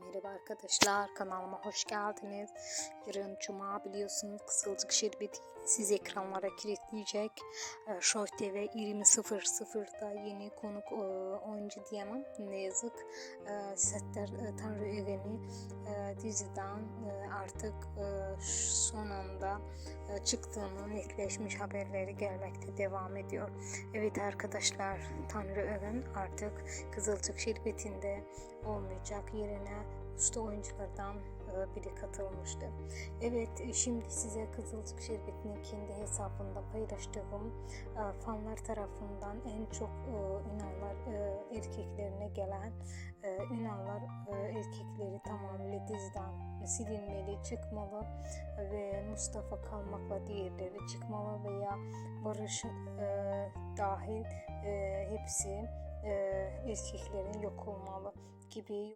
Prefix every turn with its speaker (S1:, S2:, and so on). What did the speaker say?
S1: Merhaba arkadaşlar kanalıma hoş geldiniz. Yarın cuma biliyorsunuz Kızılcık Şerbeti siz ekranlara kilitleyecek. Ee, Show TV 20.00'da yeni konuk e, oyuncu diyemem ne yazık. Ee, Settar e, Tanrı Öğeni e, diziden e, artık e, son anda e, çıktığını netleşmiş haberleri gelmekte devam ediyor. Evet arkadaşlar Tanrı Öğen artık Kızılcık Şerbeti'nde olmayacak yerine usta oyunculardan biri katılmıştı. Evet şimdi size Kızılcık Şerbeti'nin kendi hesabında paylaştığım fanlar tarafından en çok Ünallar e, erkeklerine gelen e, Ünallar e, erkekleri tamamıyla diziden silinmeli, çıkmalı ve Mustafa kalmakla diğerleri çıkmalı veya Barış e, dahil e, hepsi e, erkeklerin yok olmalı gibi